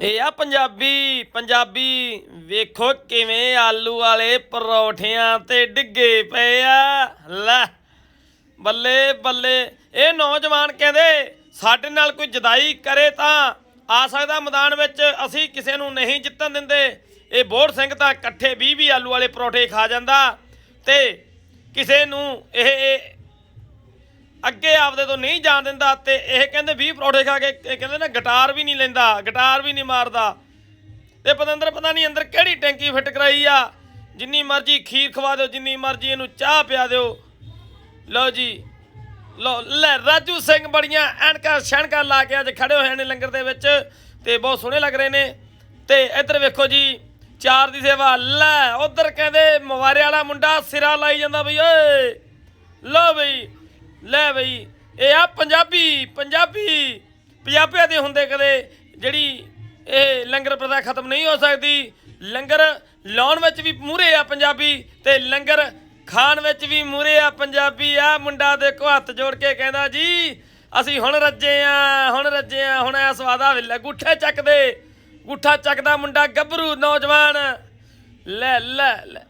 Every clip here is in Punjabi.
ਇਹ ਆ ਪੰਜਾਬੀ ਪੰਜਾਬੀ ਵੇਖੋ ਕਿਵੇਂ ਆਲੂ ਵਾਲੇ ਪਰੌਠਿਆਂ ਤੇ ਡਿੱਗੇ ਪਏ ਆ। ਲੈ, ਬੱਲੇ ਬੱਲੇ, ਇਹ ਨੌਜਵਾਨ ਕਹਿੰਦੇ, ਸਾਡੇ ਨਾਲ ਕੋਈ ਜਦਾਈ ਕਰੇ ਤਾਂ ਆ ਸਕਦਾ ਮੈਦਾਨ ਵਿੱਚ, ਅਸੀਂ ਕਿਸੇ ਨੂੰ ਨਹੀਂ ਜਿੱਤਣ ਦਿੰਦੇ। ਇਹ ਬੋਰ ਸਿੰਘ ਤਾਂ ਇਕੱਠੇ 20 20 ਆਲੂ ਵਾਲੇ ਪਰੌਠੇ ਖਾ ਜਾਂਦਾ ਤੇ ਕਿਸੇ ਨੂੰ ਇਹ ਅੱਗੇ ਆਪਦੇ ਤੋਂ ਨਹੀਂ ਜਾਣ ਦਿੰਦਾ ਤੇ ਇਹ ਕਹਿੰਦੇ 20 ਪਰੌਠੇ ਖਾ ਕੇ, ਇਹ ਕਹਿੰਦੇ ਨਾ ਗਿਟਾਰ ਵੀ ਨਹੀਂ ਲੈਂਦਾ, ਗਿਟਾਰ ਵੀ ਨਹੀਂ ਮਾਰਦਾ। ਤੇ ਪਤੰਦਰ ਪਤਾ ਨਹੀਂ ਅੰਦਰ ਕਿਹੜੀ ਟੈਂਕੀ ਫਿੱਟ ਕਰਾਈ ਆ। ਜਿੰਨੀ ਮਰਜ਼ੀ ਖੀਰ ਖਵਾ ਦਿਓ, ਜਿੰਨੀ ਮਰਜ਼ੀ ਇਹਨੂੰ ਚਾਹ ਪਿਆ ਦਿਓ। ਲਓ ਜੀ, ਲਓ, ਲੈ ਰਾਜੂ ਸਿੰਘ ਬੜੀਆਂ ਐਨਕਾਂ ਸ਼ਣਕਾਂ ਲਾ ਕੇ ਅੱਜ ਖੜੇ ਹੋਏ ਨੇ ਲੰਗਰ ਦੇ ਵਿੱਚ ਤੇ ਬਹੁਤ ਸੋਹਣੇ ਲੱਗ ਰਹੇ ਨੇ। ਤੇ ਇੱਧਰ ਵੇਖੋ ਜੀ, ਚਾਰ ਦੀ ਸੇਵਾ, ਲੈ ਉਧਰ ਕਹਿੰਦੇ ਮਵਾਰੇ ਵਾਲਾ ਮੁੰਡਾ ਸਿਰਾ ਲਾਈ ਜਾਂਦਾ ਬਈ, ਓਏ। ਲਓ ਬਈ ਲੈ ਬਈ, ਇਹ ਆ ਪੰਜਾਬੀ ਪੰਜਾਬੀ ਪੰਜਾਬੀਆਂ ਦੇ ਹੁੰਦੇ ਕਦੇ ਜਿਹੜੀ ਇਹ ਲੰਗਰ ਪ੍ਰਥਾ ਖਤਮ ਨਹੀਂ ਹੋ ਸਕਦੀ। ਲੰਗਰ ਲਾਉਣ ਵਿੱਚ ਵੀ ਮੂਰੇ ਆ ਪੰਜਾਬੀ ਤੇ ਲੰਗਰ ਖਾਣ ਵਿੱਚ ਵੀ ਮੂਰੇ ਆ ਪੰਜਾਬੀ। ਆ ਮੁੰਡਾ ਦੇਖੋ ਹੱਥ ਜੋੜ ਕੇ ਕਹਿੰਦਾ ਜੀ, ਅਸੀਂ ਹੁਣ ਰੱਜੇ ਆ, ਹੁਣ ਰੱਜੇ ਆ, ਹੁਣ ਆ ਸਵਾਦਾ ਵੇਲੇ। ਗੁੱਠੇ ਚੱਕਦੇ, ਗੁੱਠਾ ਚੱਕਦਾ ਮੁੰਡਾ ਗੱਭਰੂ ਨੌਜਵਾਨ। ਲੈ ਲੈ ਲੈ।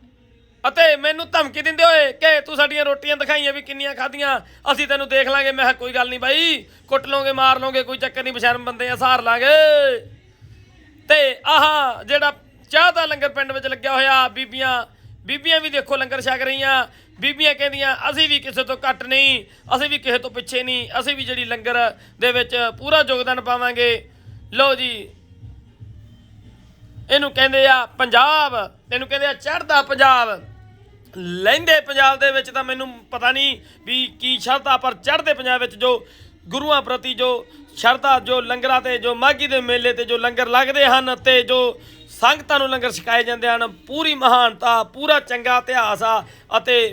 ਅਤੇ ਮੈਨੂੰ ਧਮਕੀ ਦਿੰਦੇ ਹੋਏ ਕਿ ਤੂੰ ਸਾਡੀਆਂ ਰੋਟੀਆਂ ਦਿਖਾਈਆਂ ਵੀ ਕਿੰਨੀਆਂ ਖਾਧੀਆਂ, ਅਸੀਂ ਤੈਨੂੰ ਦੇਖ ਲਾਂਗੇ। ਮੈਂ ਕਿਹਾ, ਕੋਈ ਗੱਲ ਨਹੀਂ ਬਾਈ, ਕੁੱਟ ਲਓਗੇ, ਮਾਰ ਲਓਗੇ, ਕੋਈ ਚੱਕਰ ਨਹੀਂ, ਬਸ਼ਰਮ ਬੰਦੇ ਆ ਸਹਾਰ ਲਾਂਗੇ। ਤੇ ਆਹ ਜਿਹੜਾ ਚਾਹ ਦਾ ਲੰਗਰ ਪਿੰਡ ਵਿੱਚ ਲੱਗਿਆ ਹੋਇਆ, ਬੀਬੀਆਂ ਬੀਬੀਆਂ ਵੀ ਦੇਖੋ ਲੰਗਰ ਛਕ ਰਹੀਆਂ। ਬੀਬੀਆਂ ਕਹਿੰਦੀਆਂ, ਅਸੀਂ ਵੀ ਕਿਸੇ ਤੋਂ ਘੱਟ ਨਹੀਂ, ਅਸੀਂ ਵੀ ਕਿਸੇ ਤੋਂ ਪਿੱਛੇ ਨਹੀਂ, ਅਸੀਂ ਵੀ ਜਿਹੜੀ ਲੰਗਰ ਦੇ ਵਿੱਚ ਪੂਰਾ ਯੋਗਦਾਨ ਪਾਵਾਂਗੇ। ਲਓ ਜੀ, ਇਹਨੂੰ ਕਹਿੰਦੇ ਆ ਪੰਜਾਬ, ਇਹਨੂੰ ਕਹਿੰਦੇ ਆ ਚੜ੍ਹਦਾ ਪੰਜਾਬ। ਲਹਿੰਦੇ ਪੰਜਾਬ ਦੇ ਵਿੱਚ ਤਾਂ ਮੈਨੂੰ ਪਤਾ ਨਹੀਂ ਵੀ ਕੀ ਸ਼ਰਧਾ, ਪਰ ਚੜ੍ਹਦੇ ਪੰਜਾਬ ਵਿੱਚ ਜੋ ਗੁਰੂਆਂ ਪ੍ਰਤੀ ਜੋ ਸ਼ਰਧਾ, ਜੋ ਲੰਗਰਾਂ ਤੇ, ਜੋ ਮਾਗੀ ਦੇ ਮੇਲੇ ਤੇ ਜੋ ਲੰਗਰ ਲੱਗਦੇ ਹਨ ਤੇ ਜੋ ਸੰਗਤਾਂ ਨੂੰ ਲੰਗਰ ਛਕਾਏ ਜਾਂਦੇ ਹਨ, ਪੂਰੀ ਮਹਾਨਤਾ, ਪੂਰਾ ਚੰਗਾ ਇਤਿਹਾਸ ਆ ਅਤੇ